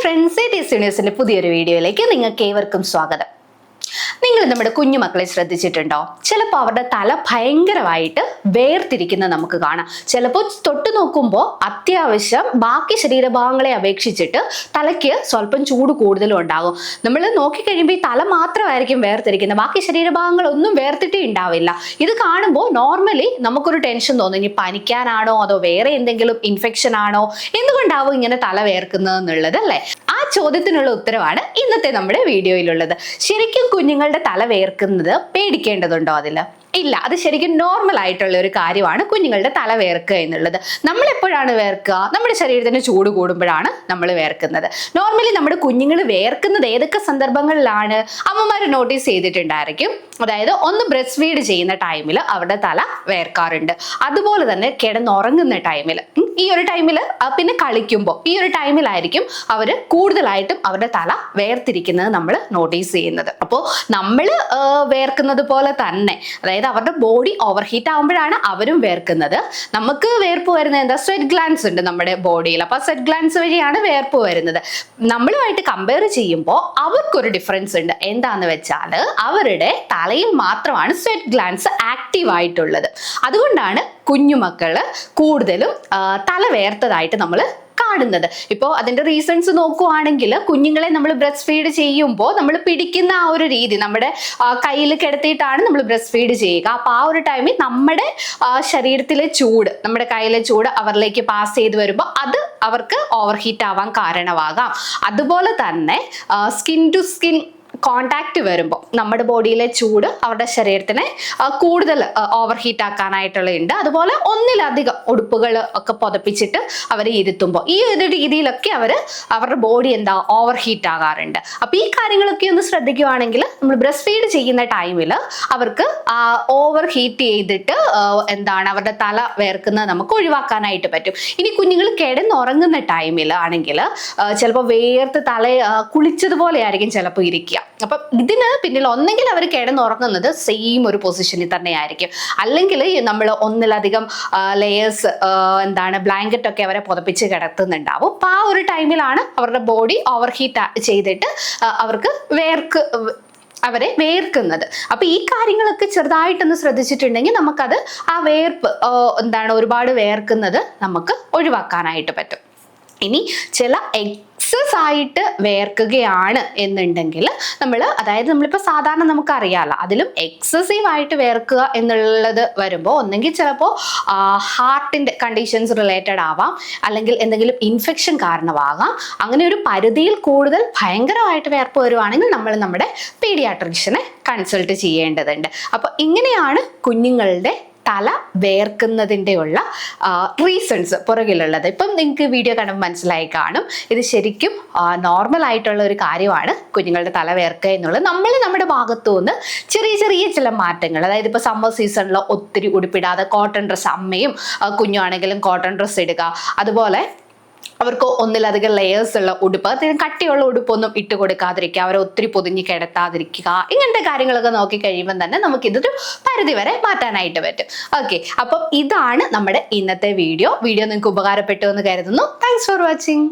Friends T ന്യൂസിന്റെ പുതിയൊരു വീഡിയോയിലേക്ക് നിങ്ങൾക്ക് ഏവർക്കും സ്വാഗതം. നിങ്ങൾ നമ്മുടെ കുഞ്ഞുമക്കളെ ശ്രദ്ധിച്ചിട്ടുണ്ടോ? ചിലപ്പോൾ അവരുടെ തല ഭയങ്കരമായിട്ട് വേർതിരിക്കുന്ന നമുക്ക് കാണാം. ചിലപ്പോൾ തൊട്ട് നോക്കുമ്പോൾ അത്യാവശ്യം ബാക്കി ശരീരഭാഗങ്ങളെ അപേക്ഷിച്ചിട്ട് തലയ്ക്ക് സ്വല്പം ചൂട് കൂടുതലും ഉണ്ടാകും നമ്മൾ നോക്കിക്കഴിയുമ്പോൾ ഈ തല മാത്രമായിരിക്കും വേർതിരിക്കുന്നത്. ബാക്കി ശരീരഭാഗങ്ങളൊന്നും വേർത്തിട്ടേ ഉണ്ടാവില്ല. ഇത് കാണുമ്പോൾ നോർമലി നമുക്കൊരു ടെൻഷൻ തോന്നും. ഇനി പനിക്കാനാണോ? അതോ വേറെ എന്തെങ്കിലും ഇൻഫെക്ഷൻ ആണോ? എന്തുകൊണ്ടാവും ഇങ്ങനെ തല വേർക്കുന്നത് എന്നുള്ളത് അല്ലേ? ചോദ്യത്തിനുള്ള ഉത്തരവാണ് ഇന്നത്തെ നമ്മുടെ വീഡിയോയിലുള്ളത്. ശരിക്കും കുഞ്ഞുങ്ങളുടെ തല വേർക്കുന്നത് പേടിക്കേണ്ടതുണ്ടോ അതിൽ? ഇല്ല അത് ശരിക്കും നോർമൽ ആയിട്ടുള്ള ഒരു കാര്യമാണ് കുഞ്ഞുങ്ങളുടെ തല വേർക്കുക എന്നുള്ളത്. നമ്മൾ എപ്പോഴാണ് വേർക്കുക? നമ്മുടെ ശരീരത്തിന് ചൂട് കൂടുമ്പോഴാണ് നമ്മൾ വേർക്കുന്നത്. നോർമലി നമ്മുടെ കുഞ്ഞുങ്ങൾ വേർക്കുന്നത് ഏതൊക്കെ സന്ദർഭങ്ങളിലാണ്? അമ്മമാർ നോട്ടീസ് ചെയ്തിട്ടുണ്ടായിരിക്കും. അതായത് ഒന്ന് ബ്രസ്റ്റ് ഫീഡ് ചെയ്യുന്ന ടൈമിൽ അവരുടെ തല വേർക്കാറുണ്ട്. അതുപോലെ തന്നെ കിടന്നുറങ്ങുന്ന ടൈമിൽ ഈ ഒരു ടൈമിൽ പിന്നെ കളിക്കുമ്പോൾ ഈ ഒരു ടൈമിലായിരിക്കും അവർ കൂടുതലായിട്ടും അവരുടെ തല വേർതിരിക്കുന്നത് നമ്മൾ നോട്ടീസ് ചെയ്യുന്നത്. അപ്പോൾ നമ്മൾ വേർക്കുന്നത് പോലെ തന്നെ അതായത് അവരുടെ ബോഡി ഓവർ ഹീറ്റ് ആകുമ്പോഴാണ് അവരും വേർക്കുന്നത്. നമുക്ക് വേർപ്പ് വരുന്നത് എന്താ? സ്വെറ്റ് ഗ്ലാൻസ് ഉണ്ട് നമ്മുടെ ബോഡിയിൽ അപ്പോൾ സ്വെറ്റ് ഗ്ലാൻസ് വഴിയാണ് വേർപ്പ് വരുന്നത്. നമ്മളുമായിട്ട് കമ്പയർ ചെയ്യുമ്പോൾ അവർക്കൊരു ഡിഫറൻസ് ഉണ്ട്. എന്താന്ന് വെച്ചാൽ അവരുടെ തലയിൽ മാത്രമാണ് സ്വെറ്റ് ഗ്ലാൻസ് ആക്റ്റീവ് ആയിട്ടുള്ളത്. അതുകൊണ്ടാണ് കുഞ്ഞുമക്കൾ കൂടുതലും തലവേർത്തതായിട്ട് നമ്മൾ കാണുന്നത്. ഇപ്പോൾ അതിന്റെ റീസൺസ് നോക്കുവാണെങ്കിൽ കുഞ്ഞുങ്ങളെ നമ്മൾ ബ്രസ്റ്റ് ഫീഡ് ചെയ്യുമ്പോൾ നമ്മൾ പിടിക്കുന്ന ആ ഒരു രീതി നമ്മുടെ കയ്യിൽ കിടത്തിയിട്ടാണ് നമ്മൾ ബ്രസ്റ്റ് ഫീഡ് ചെയ്യുക. അപ്പോൾ ആ ഒരു ടൈമിൽ നമ്മുടെ ശരീരത്തിലെ ചൂട് നമ്മുടെ കയ്യിലെ ചൂട് അവരിലേക്ക് പാസ് ചെയ്ത് വരുമ്പോൾ അത് അവർക്ക് ഓവർഹീറ്റ് ആവാൻ കാരണമാകാം. അതുപോലെ തന്നെ സ്കിൻ ടു സ്കിൻ കോണ്ടാക്ട് വരുമ്പോൾ നമ്മുടെ ബോഡിയിലെ ചൂട് അവരുടെ ശരീരത്തിനെ കൂടുതൽ ഓവർ ഹീറ്റ് ആക്കാനായിട്ടുള്ള ഉണ്ട് അതുപോലെ ഒന്നിലധികം ഉടുപ്പുകൾ ഒക്കെ പുതപ്പിച്ചിട്ട് അവർ ഇരുത്തുമ്പോൾ ഈ ഒരു രീതിയിലൊക്കെ അവർ അവരുടെ ബോഡി എന്താ ഓവർ ഹീറ്റ് ആകാറുണ്ട്. അപ്പോൾ ഈ കാര്യങ്ങളൊക്കെ ഒന്ന് ശ്രദ്ധിക്കുവാണെങ്കിൽ നമ്മൾ ബ്രസ്റ്റ് ഫീഡ് ചെയ്യുന്ന ടൈമിൽ അവർക്ക് ഓവർ ഹീറ്റ് ചെയ്തിട്ട് എന്താണ് അവരുടെ തല വേർക്കുന്നത് നമുക്ക് ഒഴിവാക്കാനായിട്ട് പറ്റും. ഇനി കുഞ്ഞുങ്ങൾ കിടന്നുറങ്ങുന്ന ടൈമിൽ ആണെങ്കിൽ ചിലപ്പോൾ വേർത്ത് തല കുളിച്ചതുപോലെ ആയിരിക്കും ചിലപ്പോൾ ഇരിക്കുക. അപ്പം ഇതിന് പിന്നിൽ ഒന്നെങ്കിൽ അവർ കിടന്നുറങ്ങുന്നത് സെയിം ഒരു പൊസിഷനിൽ തന്നെ ആയിരിക്കും അല്ലെങ്കിൽ നമ്മൾ ഒന്നിലധികം ലെയേഴ്സ് എന്താണ് ബ്ലാങ്കറ്റ് ഒക്കെ അവരെ പുതപ്പിച്ച് കിടത്തുന്നുണ്ടാവും. അപ്പൊ ആ ഒരു ടൈമിലാണ് അവരുടെ ബോഡി ഓവർ ഹീറ്റ് ചെയ്തിട്ട് അവർക്ക് വേർക്ക് അവരെ വേർക്കുന്നത്. അപ്പൊ ഈ കാര്യങ്ങളൊക്കെ ചെറുതായിട്ടൊന്ന് ശ്രദ്ധിച്ചിട്ടുണ്ടെങ്കിൽ നമുക്കത് ആ വേർപ്പ് എന്താണ് ഒരുപാട് വേർക്കുന്നത് നമുക്ക് ഒഴിവാക്കാനായിട്ട് പറ്റും. ഇനി ചില എക്സസ് ആയിട്ട് വേർക്കുകയാണ് എന്നുണ്ടെങ്കിൽ നമ്മൾ അതായത് നമ്മളിപ്പോൾ സാധാരണ നമുക്ക് നമുക്കറിയാമല്ലോ അതിലും എക്സസീവ് ആയിട്ട് വേർക്കുക എന്നുള്ളത് വരുമ്പോൾ ഒന്നെങ്കിൽ ചിലപ്പോൾ ഹാർട്ടിന്റെ കണ്ടീഷൻസ് റിലേറ്റഡ് ആവാം അല്ലെങ്കിൽ എന്തെങ്കിലും ഇൻഫെക്ഷൻ കാരണമാകാം. അങ്ങനെ ഒരു പരിധിയിൽ കൂടുതൽ ഭയങ്കരമായിട്ട് വേർപ്പ് വരുവാണെങ്കിൽ നമ്മൾ നമ്മുടെ പീഡിയാട്രിഷ്യനെ കൺസൾട്ട് ചെയ്യേണ്ടതുണ്ട്. അപ്പോൾ ഇങ്ങനെയാണ് കുഞ്ഞുങ്ങളുടെ തല വേർക്കുന്നതിന്റെ ഉള്ള റീസൺസ് പുറകിലുള്ളത്. ഇപ്പം നിങ്ങൾക്ക് വീഡിയോ കാണുമ്പോൾ മനസ്സിലായി കാണും. ഇത് ശരിക്കും നോർമൽ ആയിട്ടുള്ള ഒരു കാര്യമാണ് കുഞ്ഞുങ്ങളുടെ തല വേർക്കുക എന്നുള്ളത്. നമ്മൾ നമ്മുടെ ഭാഗത്തു നിന്ന് ചെറിയ ചെറിയ ചില മാറ്റങ്ങൾ അതായത് ഇപ്പോൾ സമ്മർ സീസണിൽ ഒത്തിരി ഉടുപ്പിടാതെ കോട്ടൺ ഡ്രസ്സ് അമ്മയും കുഞ്ഞു ആണെങ്കിലും കോട്ടൺ ഡ്രസ്സ് ഇടുക. അതുപോലെ അവർക്ക് ഒന്നിലധികം ലെയേഴ്സ് ഉള്ള ഉടുപ്പ്. കട്ടിയുള്ള ഉടുപ്പൊന്നും ഇട്ട് കൊടുക്കാതിരിക്കുക. അവരെ ഒത്തിരി പൊതിഞ്ഞ് കിടത്താതിരിക്കുക. ഇങ്ങനത്തെ കാര്യങ്ങളൊക്കെ നോക്കി കഴിയുമ്പോൾ തന്നെ നമുക്കിതൊരു പരിധി വരെ മാറ്റാനായിട്ട് പറ്റും. ഓക്കെ അപ്പം ഇതാണ് നമ്മുടെ ഇന്നത്തെ വീഡിയോ വീഡിയോ നിങ്ങൾക്ക് ഉപകാരപ്പെട്ടു എന്ന് കരുതുന്നു. Thanks for watching